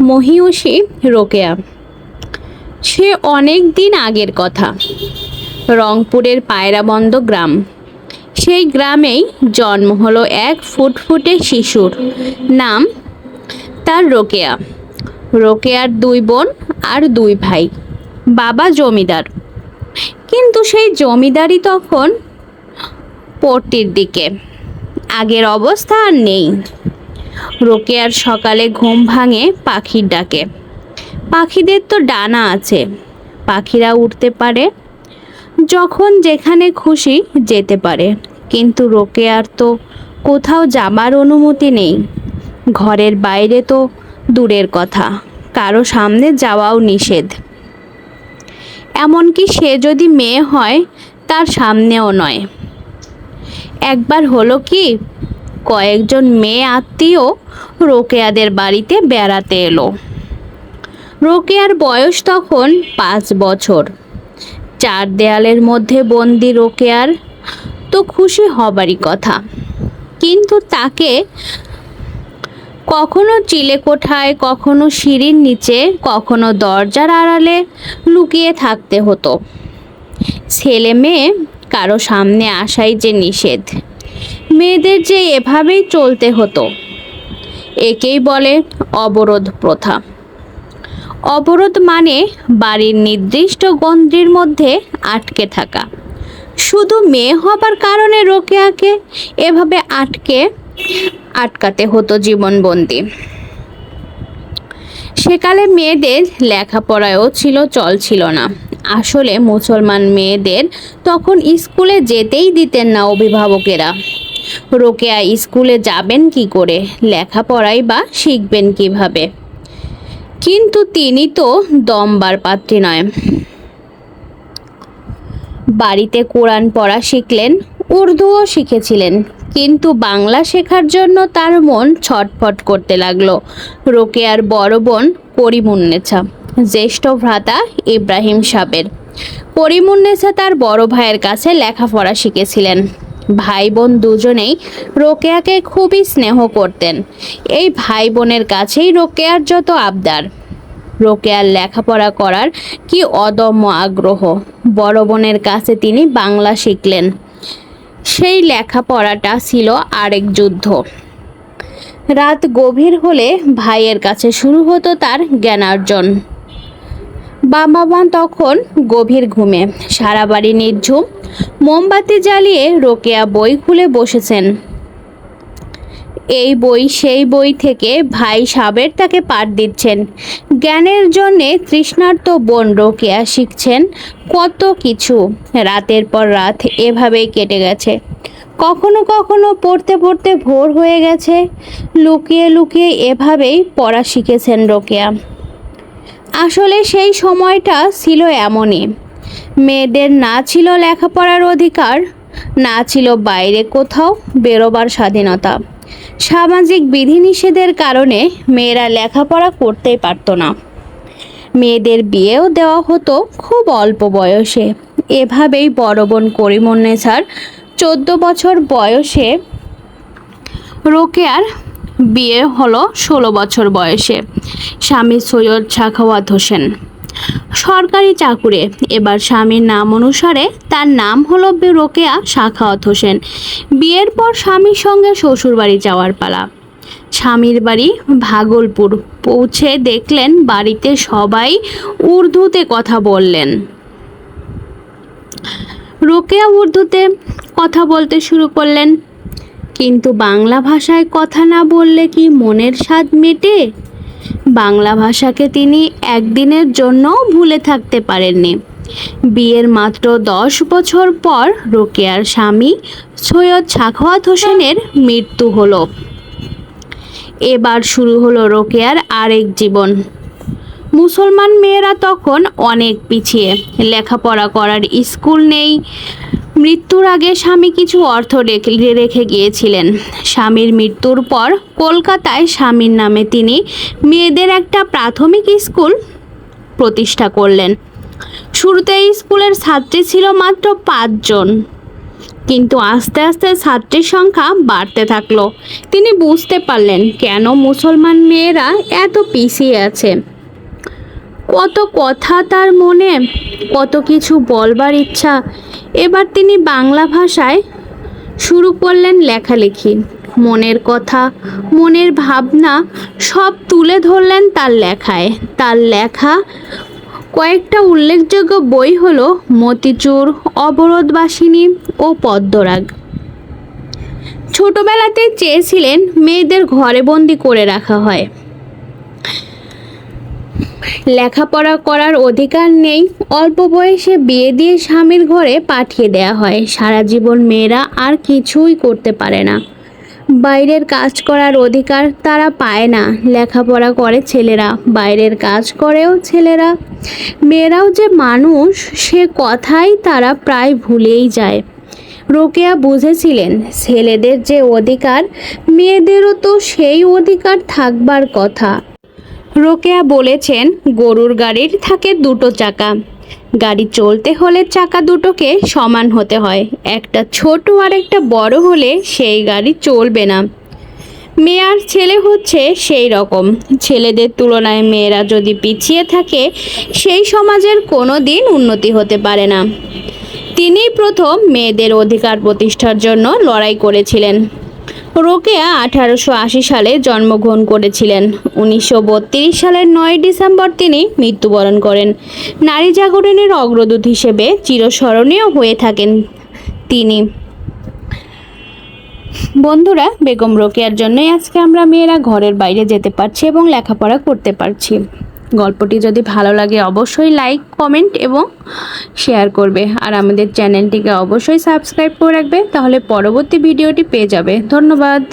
মহিষী রোকেয়া। সে অনেক দিন আগের কথা। রংপুরের পায়রাবন্দ গ্রাম। সেই গ্রামেই জন্ম হলো এক ফুটফুটে শিশুর নাম তার রোকেয়া। রোকেয়ার দুই বোন আর দুই ভাই। বাবা জমিদার। কিন্তু সেই জমিদারি তখন পট্টির দিকে। আগের অবস্থা আর নেই। রোকেয়ার সকালে ঘুম ভাঙে পাখির ডাকে। পাখিদের তো ডানা আছে, পাখিরা উঠতে পারে, যখন যেখানে খুশি যেতে পারে। কিন্তু রোকেয়ার তো কোথাও যাবার অনুমতি নেই। ঘরের বাইরে তো দূরের কথা, কারও সামনে যাওয়াও নিষেধ। এমনকি সে যদি মেয়ে হয়, তার সামনেও নয়। একবার হলো কি কয়েকজন মেয়ে আত্মীয় রোকেয়াদের বাড়িতে বেড়াতে এলো। রোকেয়ার বয়স তখন পাঁচ বছর। চার দেয়ালের মধ্যে বন্দি রোকেয়ার তো খুশি হবারই কথা। কিন্তু তাকে কখনো চিলে কোঠায়, কখনো সিঁড়ির নিচে, কখনো দরজার আড়ালে লুকিয়ে থাকতে হতো। ছেলে মেয়ে কারও সামনে আসাই যে নিষেধ। মেয়েদের যে এভাবেই চলতে হতো। একেই বলে অবরোধ প্রথা। অবরোধ মানে বাড়ির নির্দিষ্ট গন্ডির মধ্যে আটকে থাকা। শুধু মেয়ে হবার কারণে রোকেয়াকে এভাবে আটকে, আটকাতে হতো জীবনবন্দি। সেকালে মেয়েদের লেখাপড়ায়ও ছিল, চল ছিল না। আসলে মুসলমান মেয়েদের তখন স্কুলে যেতেই দিতেন না অভিভাবকেরা। রোকেয়া স্কুলে যাবেন কি করে? লেখাপড়াই বা শিখবেন কীভাবে? কিন্তু তিনি তো দমবার পাত্রী নয়। বাড়িতে কোরআন পড়া শিখলেন, উর্দুও শিখেছিলেন, কিন্তু বাংলা শেখার জন্য তার মন ছটফট করতে লাগল। রোকেয়ার বড় বোন করিমুন্নেছা জ্যেষ্ঠ ভ্রাতা ইব্রাহিম সাবের। করিমুন্নেছা তার বড় ভাইয়ের কাছে লেখাপড়া শিখেছিলেন। ভাই বোন দুজনেই রোকেয়াকে খুবই স্নেহ করতেন। এই ভাই বোনের কাছেই রোকেয়ার যত আবদার। রোকেয়ার লেখাপড়া করার কি অদম্য আগ্রহ। বড় বোনের কাছে তিনি বাংলা শিখলেন। সেই লেখাপড়াটা ছিল আরেক যুদ্ধ। রাত গভীর হলে ভাইয়ের কাছে শুরু হতো তার জ্ঞানার্জন। বাবা মা তখন গভীর ঘুমে। সারা বাড়ি নির্ঝুম। মোমবাতি জ্বালিয়ে রোকেয়া বই খুলে বসেছেন। এই বই, সেই বই থেকে ভাই সাবের তাকে পাঠ দিচ্ছেন। জ্ঞানের জন্যে তৃষ্ণার্ত বোন রোকেয়া শিখছেন কত কিছু। রাতের পর রাত এভাবেই কেটে গেছে। কখনো কখনো পড়তে পড়তে ভোর হয়ে গেছে। লুকিয়ে লুকিয়ে এভাবেই পড়া শিখেছেন রোকেয়া। আসলে সেই সময়টা ছিল এমনই। মেয়েদের না ছিল লেখাপড়ার অধিকার, না ছিল বাইরে কোথাও বেরোবার স্বাধীনতা। সামাজিক বিধিনিষেধের কারণে মেয়েরা লেখাপড়া করতেই পারতো না। মেয়েদের বিয়েও দেওয়া হতো খুব অল্প বয়সে। এভাবেই বড় বোন করিমন্নেছার চোদ্দ বছর বয়সে রোকেয়ার বিয়ে হলো ষোলো বছর বয়সে। স্বামী সৈয়দ সাখাওয়াত হোসেন। সরকারি চাকুরে। এবার স্বামীর নাম অনুসারে তার নাম হলো রোকেয়া সাখাওয়াত হোসেন। বিয়ের পর স্বামীর সঙ্গে শ্বশুরবাড়ি যাওয়ার পালা। স্বামীর বাড়ি ভাগলপুর। পৌঁছে দেখলেন বাড়িতে সবাই উর্দুতে কথা বললেন। রোকেয়া উর্দুতে কথা বলতে শুরু করলেন। কিন্তু বাংলা ভাষায় কথা না বললে কি মনের স্বাদ মেটে? বাংলা ভাষাকে তিনি একদিনের জন্যও ভুলে থাকতে পারেননি। বিয়ের মাত্র দশ বছর পর রোকেয়ার স্বামী সৈয়দ সাখাওয়াত হোসেনের মৃত্যু হলো। এবার শুরু হলো রোকেয়ার আরেক জীবন। মুসলমান মেয়েরা তখন অনেক পিছিয়ে। লেখাপড়া করার স্কুল নেই মৃত্যুর আগে স্বামী কিছু অর্থ রেখে গিয়েছিলেন। স্বামীর মৃত্যুর পর কলকাতায় স্বামীর নামে তিনি মেয়েদের একটা প্রাথমিক স্কুল প্রতিষ্ঠা করলেন। শুরুতে স্কুলের ছাত্রী ছিল মাত্র পাঁচজন কিন্তু আস্তে আস্তে ছাত্রীর সংখ্যা বাড়তে থাকল। তিনি বুঝতে পারলেন কেন মুসলমান মেয়েরা এত পিছিয়ে আছে। কত কথা তার মনে, কত কিছু বলবার ইচ্ছা এবার তিনি বাংলা ভাষায় শুরু করলেন লেখালেখি। মনের কথা, মনের ভাবনা সব তুলে ধরলেন তার লেখায়। তার লেখা কয়েকটা উল্লেখযোগ্য বই হলো মতিচুর, অবরোধবাসিনী ও পদ্মরাগ। ছোটবেলাতে চেয়েছিলেন মেয়েদের ঘরে বন্দি করে রাখা হয়। লেখাপড়া করার অধিকার নেই। অল্প বয়সে বিয়ে দিয়ে স্বামীর ঘরে পাঠিয়ে দেয়া হয়। সারা জীবন মেয়েরা আর কিছুই করতে পারে না। বাইরের কাজ করার অধিকার তারা পায় না। লেখাপড়া করে ছেলেরা, বাইরের কাজ করেও ছেলেরা। মেয়েরাও যে মানুষ, সে কথাই তারা প্রায় ভুলেই যায়। রোকেয়া বুঝেছিলেন, ছেলেদের যে অধিকার, মেয়েদেরও তো সেই অধিকার থাকবার কথা। রোকেয়া বলেছেন, গরুর গাড়ির থাকে দুটো চাকা। গাড়ি চলতে হলে চাকা দুটোকে সমান হতে হয়। একটা ছোট আর একটা বড় হলে সেই গাড়ি চলবে না। মেয়ার ছেলে হচ্ছে সেই রকম। ছেলেদের তুলনায় মেয়েরা যদি পিছিয়ে থাকে, সেই সমাজের কোনো দিন উন্নতি হতে পারে না। তিনি প্রথম মেয়েদের অধিকার প্রতিষ্ঠার জন্য লড়াই করেছিলেন। রোকেয়া আঠারোশো আশি সালে জন্মগ্রহণ করেছিলেন। উনিশশো বত্রিশ সালের নয় ডিসেম্বর তিনি মৃত্যুবরণ করেন। নারী জাগরণের অগ্রদূত হিসেবে চিরস্মরণীয় হয়ে থাকেন তিনি। বন্ধুরা, বেগম রোকেয়ার জন্যই আজকে আমরা মেয়েরা ঘরের বাইরে যেতে পারছি এবং লেখাপড়া করতে পারছি। গল্পটি যদি ভালো লাগে অবশ্যই লাইক কমেন্ট এবং শেয়ার করবে। আর আমাদের চ্যানেলটিকে অবশ্যই সাবস্ক্রাইব করে রাখবে, তাহলে পরবর্তী ভিডিওটি পেয়ে যাবে। ধন্যবাদ।